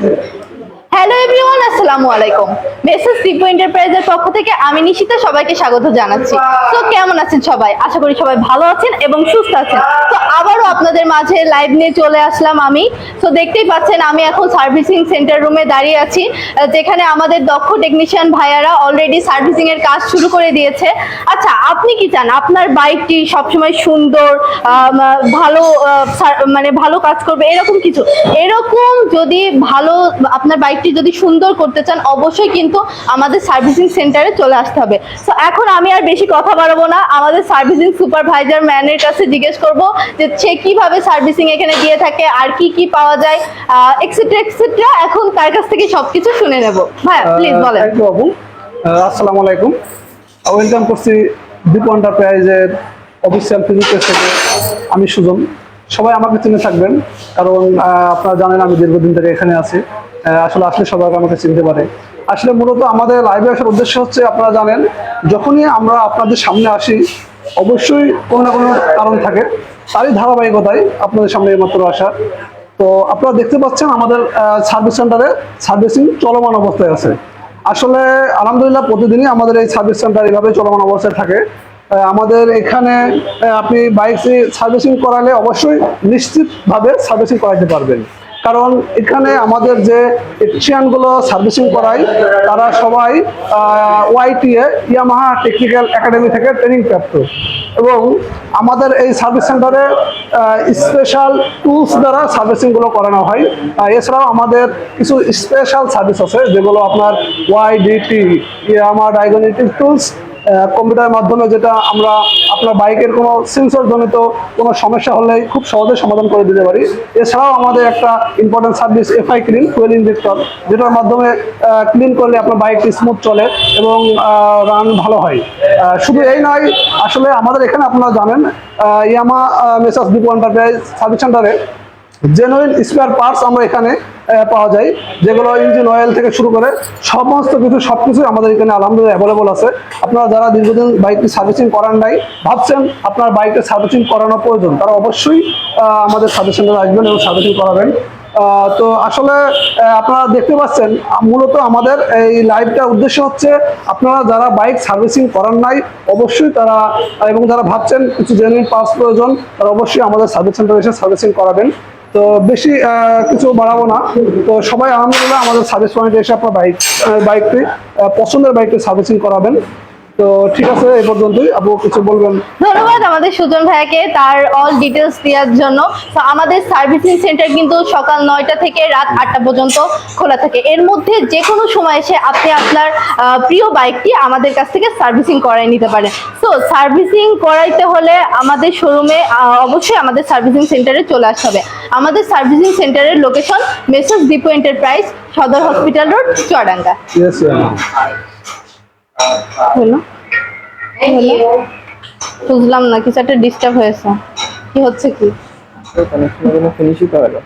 Yeah. আসসালামু আলাইকুম। Message সিপো এন্টারপ্রাইজের পক্ষ থেকে আমি নিশিতা, সবাইকে স্বাগত জানাচ্ছি। তো কেমন আছেন সবাই? আশা করি সবাই ভালো আছেন এবং সুস্থ আছেন। তো আবারও আপনাদের মাঝে লাইভ নিয়ে চলে আসলাম আমি। তো দেখতেই পাচ্ছেন, আমি এখন সার্ভিসিং সেন্টার রুমে দাঁড়িয়ে আছি, যেখানে আমাদের দক্ষ টেকনিশিয়ান ভাইয়ারা অলরেডি সার্ভিসিং এর কাজ শুরু করে দিয়েছে। আচ্ছা আপনি কি চান? আপনার বাইকটি সবসময় সুন্দর ভালো মানে ভালো কাজ করবে? এরকম কিছু। এরকম যদি ভালো, আপনার বাইকটি যদি সুন্দর করতে চান অবশ্যই কিন্তু আমাদের সার্ভিসিং সেন্টারে চলে আসতে হবে। তো এখন আমি আর বেশি কথা বাড়াবো না। আমাদের সার্ভিসিং সুপারভাইজার ম্যানের কাছে জিজ্ঞেস করব যে সে কীভাবে সার্ভিসিং এখানে দিয়ে থাকে আর কি কি পাওয়া যায় এক্সেট্রা এক্সেট্রা এখন তার কাছ থেকে সবকিছু শুনে নেব। ভাইয়া প্লিজ বলেন। আসসালামু আলাইকুম। ওয়েলকাম করছি দীপু এন্টারপ্রাইজের অফিসিয়াল পেজ থেকে। আমি সুজন। সবাই আমাকে চিনে থাকবেন কারণ আপনারা জানেন আমি দীর্ঘদিন থেকে এখানে আছি। আসলে আসলে সবাই আমাকে চিনতে পারে। আসলে মূলত আমাদের লাইভে আসার উদ্দেশ্য হচ্ছে, আপনারা জানেন, যখনই আমরা আপনাদের সামনে আসি, অবশ্যই কোনো না কোনো কারণ থাকে। তারই ধারাবাহিকতায় আপনাদের সামনে মাত্র আসা। তো আপনারা দেখতে পাচ্ছেন আমাদের সার্ভিস সেন্টারে সার্ভিসিং চলমান অবস্থায় আছে। আসলে আলহামদুলিল্লাহ প্রতিদিনই আমাদের এই সার্ভিস সেন্টার এভাবে চলমান অবস্থায় থাকে। আমাদের এখানে আপনি বাইক সার্ভিসিং করালে অবশ্যই নিশ্চিতভাবে সার্ভিসিং করাতে পারবেন। কারণ এখানে আমাদের যে টেকনিশিয়ানগুলো সার্ভিসিং করায়, তারা সবাই ওয়াইটিএ ইয়ামাহা টেকনিক্যাল একাডেমি থেকে ট্রেনিং প্রাপ্ত। এবং আমাদের এই সার্ভিস সেন্টারে স্পেশাল টুলস দ্বারা সার্ভিসিংগুলো করানো হয়। এছাড়াও আমাদের কিছু স্পেশাল সার্ভিস আছে, যেগুলো আপনার ওয়াইডিটি ইয়ামা ডায়াগনেটিক টুলস কম্পিউটারের মাধ্যমে যেটা আমরা আপনার বাইকের কোনো সেন্সর জনিত কোনো সমস্যা হলে খুব সহজে সমাধান করে দিতে পারি। এছাড়াও আমাদের একটা important service FI clean fuel injector যেটার মাধ্যমে ক্লিন করলে আপনার বাইকটি স্মুথ চলে এবং রান ভালো হয়। শুধু এই নয়, আসলে আমাদের এখানে আপনারা জানেন Yamaha messrs Dipo enterprise service সেন্টারে জেনুইন স্পেয়ার পার্টস আমরা এখানে পাওয়া যায়, যেগুলো ইঞ্জিন অয়েল থেকে শুরু করে সমস্ত কিছু সব কিছুই আমাদের এখানে আলহামদুলিল্লাহ অ্যাভেলেবল আছে। আপনারা যারা দীর্ঘদিন বাইকটি সার্ভিসিং করান নাই, ভাবছেন আপনার বাইকের সার্ভিসিং করানো প্রয়োজন, তারা অবশ্যই আমাদের সেন্টারে আসবেন এবং সার্ভিসিং করাবেন। তো আসলে আপনারা দেখতে পাচ্ছেন, মূলত আমাদের এই লাইভটার উদ্দেশ্য হচ্ছে, আপনারা যারা বাইক সার্ভিসিং করান নাই, অবশ্যই তারা, এবং যারা ভাবছেন কিছু জেনুইন পার্টস প্রয়োজন, তারা অবশ্যই আমাদের সার্ভিস সেন্টারে এসে সার্ভিসিং করাবেন। তো বেশি কিছু বাড়াবো না। তো সবাই আলহামদুলিল্লাহ আমাদের সার্ভিস পয়েন্টে এসে আপনার বাইক বাইকটি পছন্দের বাইকটি সার্ভিসিং করাবেন। তো ঠিক আছে এই পর্যন্তই। আপু কিছু বলবেন? ধন্যবাদ আমাদের সুজন ভাইয়াকে তার অল ডিটেলস দেওয়ার জন্য। তো আমাদের সার্ভিসিং সেন্টার কিন্তু সকাল নয়টা থেকে রাত আটটা পর্যন্ত খোলা থাকে। এর মধ্যে যে কোনো সময় এসে আপনি আপনার প্রিয় বাইকটি আমাদের কাছ থেকে সার্ভিসিং করাই নিতে পারেন। তো সার্ভিসিং করাইতে হলে আমাদের শোরুমে অবশ্যই আমাদের সার্ভিসিং সেন্টারে চলে আসতে হবে। আমাদের সার্ভিসিং সেন্টারের লোকেশন মেসেজ ডিপো এন্টারপ্রাইজ সদর হসপিটাল রোড চুয়াডাঙ্গা। হলো। হলো। বুঝলাম না কিছু একটা ডিস্টার্ব হয়েছে। কি হচ্ছে কি? কানেকশনের ফিনিশই তো হলো